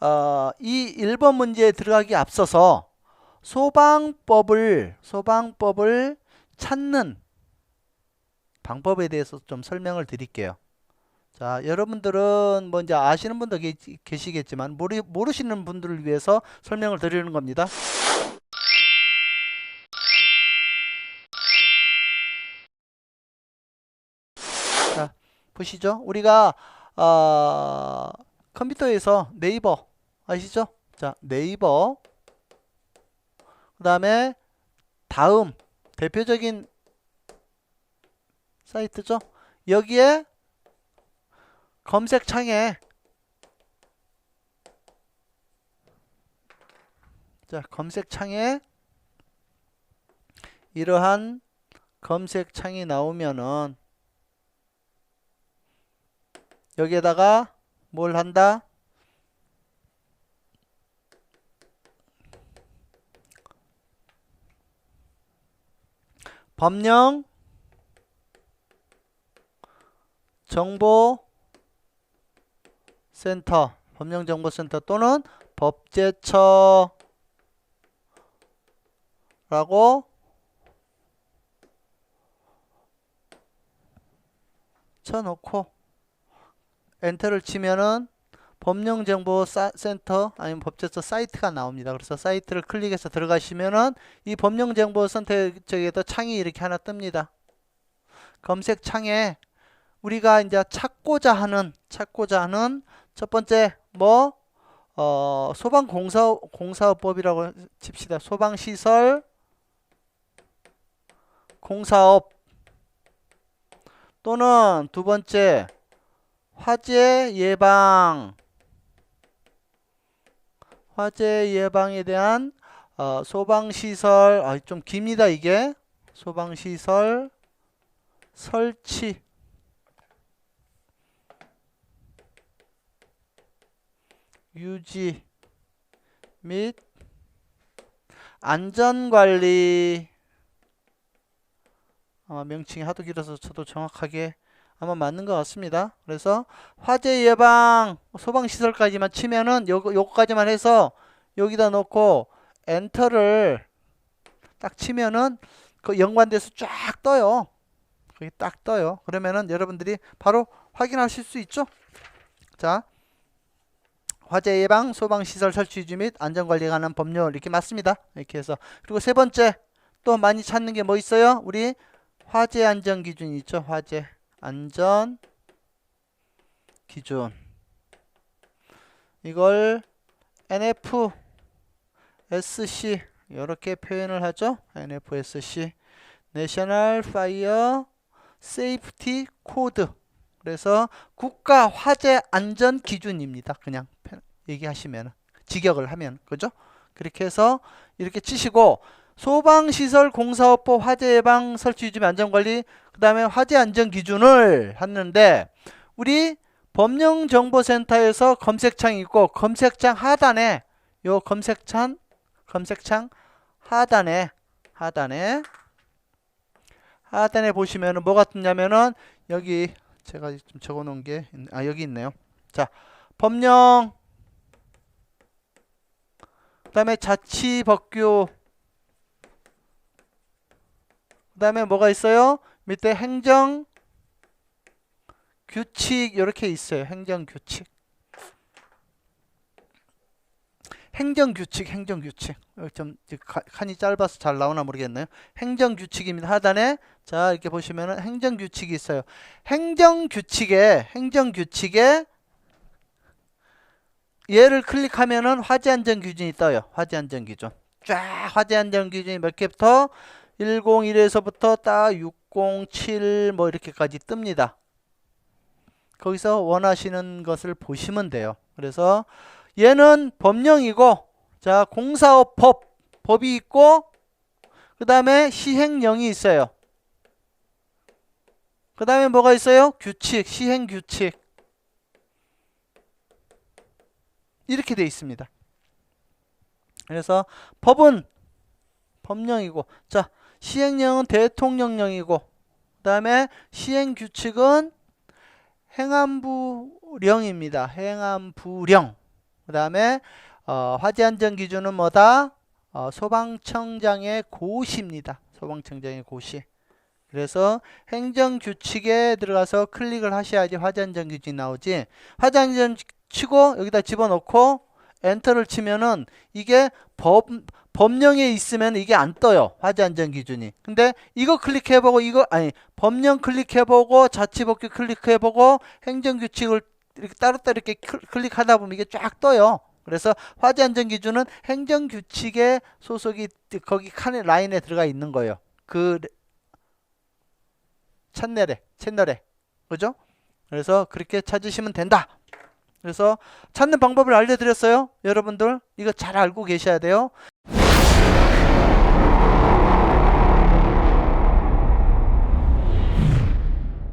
어, 이 1번 문제에 들어가기 앞서서 소방법을 소방법을 찾는 방법에 대해서 좀 설명을 드릴게요. 자, 여러분들은 뭐 이제 아시는 분도 계- 계시겠지만 모르, 모르시는 분들을 위해서 설명을 드리는 겁니다. 자, 보시죠. 우리가 어, 컴퓨터에서 네이버 아시죠? 자, 네이버 그 다음에 다음 대표적인 사이트죠. 여기에 검색창에 자, 검색창에 이러한 검색창이 나오면은 여기에다가 뭘 한다? 법령 정보 센터 법령 정보 센터 또는 법제처 라고 쳐놓고 엔터를 치면은 법령정보센터 아니면 법제처 사이트가 나옵니다. 그래서 사이트를 클릭해서 들어가시면은 이 법령정보센터 쪽에도 창이 이렇게 하나 뜹니다. 검색 창에 우리가 이제 찾고자 하는 찾고자 하는 첫 번째 뭐 어, 소방 공사 공사업법이라고 칩시다. 소방 시설 공사업 또는 두 번째 화재 예방 화재 예방에 대한 어, 소방시설 아, 좀 깁니다 이게. 소방시설 설치. 유지 및 안전관리. 어, 명칭이 하도 길어서 저도 정확하게 아마 맞는 것 같습니다. 그래서 화재 예방 소방시설까지만 치면은 요거, 요거까지만 해서 여기다 놓고 엔터를 딱 치면은 그 연관돼서 쫙 떠요. 거기 딱 떠요. 그러면은 여러분들이 바로 확인하실 수 있죠. 자, 화재 예방 소방시설 설치 유지 및 안전관리에 관한 법률 이렇게 맞습니다. 이렇게 해서 그리고 세 번째 또 많이 찾는 게 뭐 있어요? 우리 화재 안전 기준 있죠. 화재 안전 기준 이걸 NFSC 이렇게 표현을 하죠. NFSC National Fire Safety Code 그래서 국가 화재 안전 기준입니다. 그냥 편- 얘기하시면 직역을 하면 그죠? 그렇게 해서 이렇게 치시고 소방시설 공사업법 화재 예방 설치 유지 및 안전관리 그 다음에 화재 안전 기준을 했는데 우리 법령정보센터에서 검색창이 있고 검색창 하단에 요 검색창 검색창 하단에 하단에 하단에 보시면은 뭐가 뜨냐면은 여기 제가 좀 적어 놓은 게 아 여기 있네요. 자, 법령 그다음에 자치 법규 그다음에 뭐가 있어요? 밑에 행정 규칙 이렇게 있어요. 행정 규칙. 행정 규칙, 행정 규칙. 어, 좀 가- 칸이 짧아서 잘 나오나 모르겠네요. 행정 규칙입니다. 하단에 자 이렇게 보시면은 행정 규칙이 있어요. 행정 규칙에 행정 규칙에 얘를 클릭하면은 화재 안전 기준이 떠요. 화재 안전 기준. 쫙 화재 안전 기준이 몇 개부터 101에서부터 딱 607 뭐 이렇게까지 뜹니다. 거기서 원하시는 것을 보시면 돼요. 그래서 얘는 법령이고 자 공사업 법 법이 있고 그 다음에 시행령이 있어요. 그 다음에 뭐가 있어요? 규칙, 시행 규칙 이렇게 돼 있습니다. 그래서 법은 법령이고 자 시행령은 대통령령이고 그 다음에 시행 규칙은 행안부령입니다. 행안부령 그 다음에 어, 화재 안전 기준은 뭐다? 어, 소방청장의 고시입니다. 소방청장의 고시. 그래서 행정 규칙에 들어가서 클릭을 하셔야지 화재 안전 기준이 나오지. 화재 안전 치고 여기다 집어넣고 엔터를 치면은 이게 법 법령에 있으면 이게 안 떠요. 화재 안전 기준이. 근데 이거 클릭해 보고 이거 아니 법령 클릭해 보고 자치법규 클릭해 보고 행정 규칙을 이렇게 따로따로 이렇게 클- 클릭하다 보면 이게 쫙 떠요. 그래서 화재 안전 기준은 행정 규칙에 소속이 거기 칸에 라인에 들어가 있는 거예요. 그 채널에 채널에 그죠? 그래서 그렇게 찾으시면 된다. 그래서 찾는 방법을 알려드렸어요. 여러분들 이거 잘 알고 계셔야 돼요.